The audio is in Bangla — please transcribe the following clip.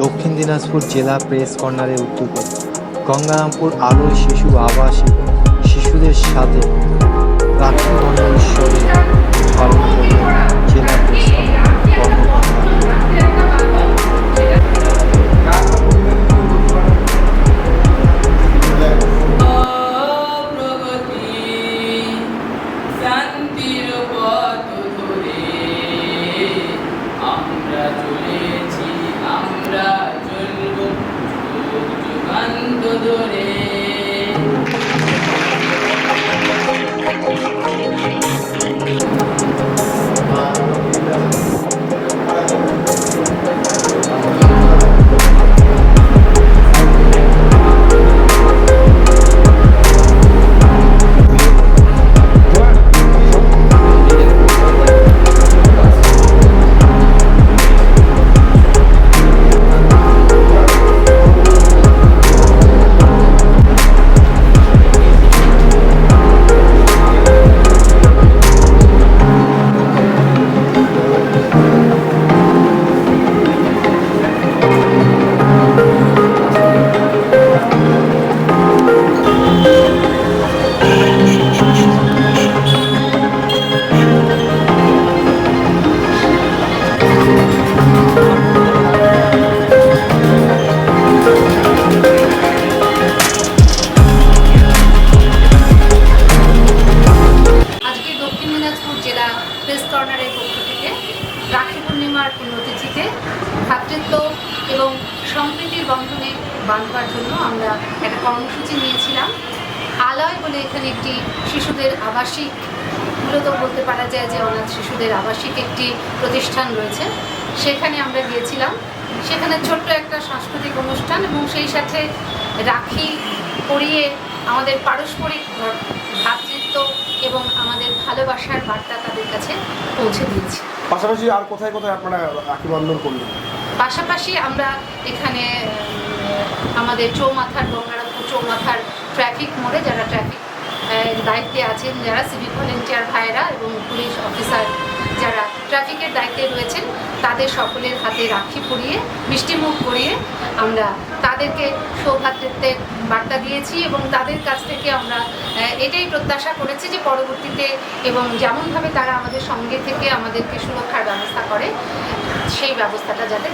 দিনাজপুর জেলা প্রেস কর্নারের উদ্যোগে গঙ্গারামপুর আলোয় শিশু আবাসিক শিশুদের সাথে রাখি উৎসবে တို့တွေ পুণ্যতিথিতে ভ্রাতৃত্ব এবং সম্প্রীতির বন্ধনে বাঁধবার জন্য আমরা একটা কর্মসূচি নিয়েছিলাম। আলয় বলে এখানে একটি শিশুদের আবাসিক, মূলত বলতে পারা যায় যে অনাথ শিশুদের আবাসিক একটি প্রতিষ্ঠান রয়েছে। সেখানে আমরা গিয়েছিলাম। সেখানে ছোট্ট একটা সাংস্কৃতিক অনুষ্ঠান এবং সেই সাথে রাখি পরিয়ে আমাদের পারস্পরিক ভ্রা- ভ্রাতৃত্ব এবং আমাদের ভালোবাসার বার্তা তাদের কাছে পৌঁছে দিয়েছি। পাশাপাশি আর কোথায় কোথায় আপনারা রাখি বন্ধন করলেন? পাশাপাশি আমরা এখানে আমাদের চৌমাথার গঙ্গারামপুর চৌমাথার ট্রাফিক মোড়ে যারা ট্রাফিক দায়িত্বে আছেন যারা সিভিক ভলেন্টিয়ার ভাইরা এবং পুলিশ অফিসার যারা ট্রাফিকের দায়িত্বে রয়েছেন তাদের সকলের হাতে রাখি পরিয়ে মিষ্টিমুখ করিয়ে আমরা তাদেরকে সৌভাতৃত্বের বার্তা দিয়েছি এবং তাদের কাছ থেকে আমরা এটাই প্রত্যাশা করেছি যে পরবর্তীতে এবং যেমনভাবে তারা আমাদের সঙ্গে থেকে আমাদেরকে সুরক্ষার ব্যবস্থা করে, সেই ব্যবস্থাটা যাতে